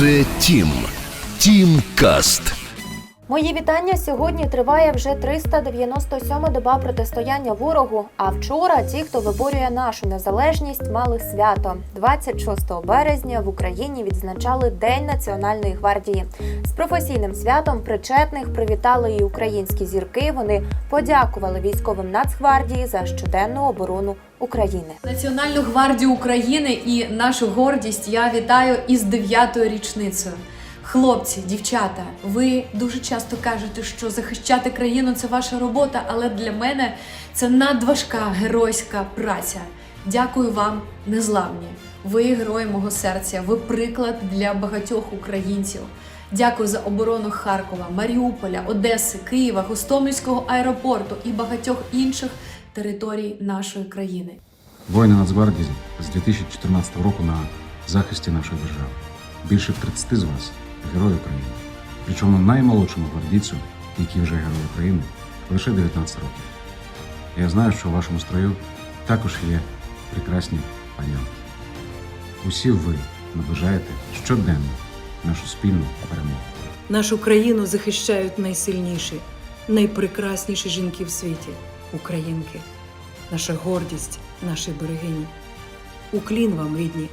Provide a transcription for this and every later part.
Це Тім. Тім Каст. Мої вітання. Сьогодні триває вже 397 доба протистояння ворогу. А вчора ті, хто виборює нашу незалежність, мали свято. 26 березня в Україні відзначали День Національної гвардії. З професійним святом причетних привітали і українські зірки. Вони подякували військовим Нацгвардії за щоденну оборону України. Національну гвардію України і нашу гордість я вітаю із дев'ятою річницею. Хлопці, дівчата, ви дуже часто кажете, що захищати країну це ваша робота, але для мене це надважка геройська праця. Дякую вам, незламні. Ви герої мого серця, ви приклад для багатьох українців. Дякую за оборону Харкова, Маріуполя, Одеси, Києва, Гостомельського аеропорту і багатьох інших територій нашої країни. Воїни Нацгвардії з 2014 року на захисті нашої держави. Більше 30 з вас герої України. Причому наймолодшому гвардійцю, який вже герой України, лише 19 років. Я знаю, що у вашому строю також є прекрасні панянки. Усі ви наближаєте щоденно нашу спільну перемогу. Нашу країну захищають найсильніші, найпрекрасніші жінки в світі українки, наша гордість, наші берегині. Уклін вам, рідні,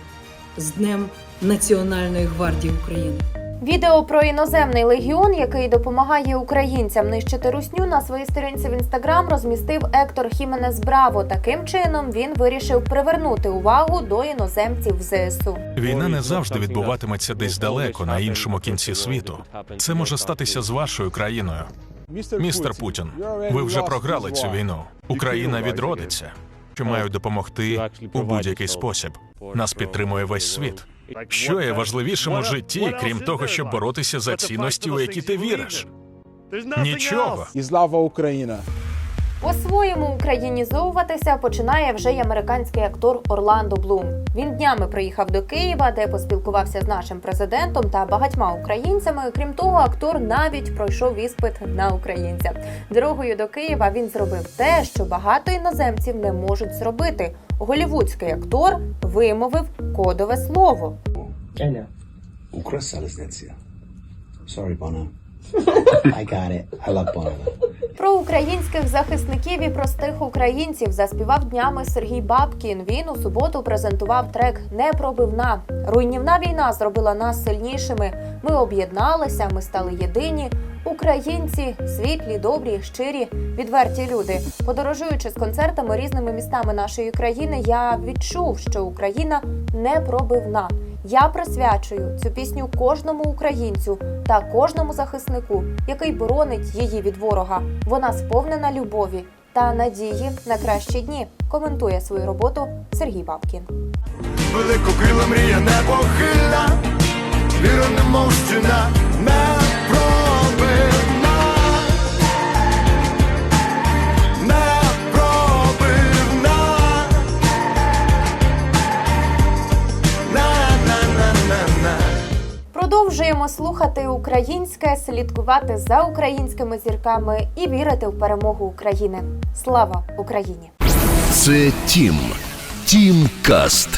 з Днем Національної гвардії України. Відео про іноземний легіон, який допомагає українцям нищити русню, на своїй сторінці в інстаграм розмістив Ектор Хіменес Браво. Таким чином він вирішив привернути увагу до іноземців ЗСУ. Війна не завжди відбуватиметься десь далеко, на іншому кінці світу. Це може статися з вашою країною. Містер Путін, ви вже програли цю війну. Україна відродиться, що мають допомогти у будь-який спосіб. Нас підтримує весь світ. Що є важливішим у житті, крім того, щоб боротися за цінності, у які ти віриш? Нічого. І слава Україна! По-своєму українізовуватися починає вже й американський актор Орландо Блум. Він днями приїхав до Києва, де поспілкувався з нашим президентом та багатьма українцями. Крім того, актор навіть пройшов іспит на українця. Дорогою до Києва він зробив те, що багато іноземців не можуть зробити. Голівудський актор вимовив кодове слово. Укрзалізниця. Sorry, Bono. I got it. I love Bono. Про українських захисників і простих українців заспівав днями Сергій Бабкін. Він у суботу презентував трек Непробивна. Руйнівна війна зробила нас сильнішими. Ми об'єдналися, ми стали єдині. Українці світлі, добрі, щирі, відверті люди. Подорожуючи з концертами різними містами нашої країни, я відчув, що Україна непробивна. Я присвячую цю пісню кожному українцю та кожному захиснику, який боронить її від ворога. Вона сповнена любові та надії на кращі дні. Коментує свою роботу Сергій Бабкін. Великокрила мрія непохильна, віра немов непробивна, Продовжуємо слухати українське, слідкувати за українськими зірками і вірити в перемогу України. Слава Україні! Це Тім. Тім Каст.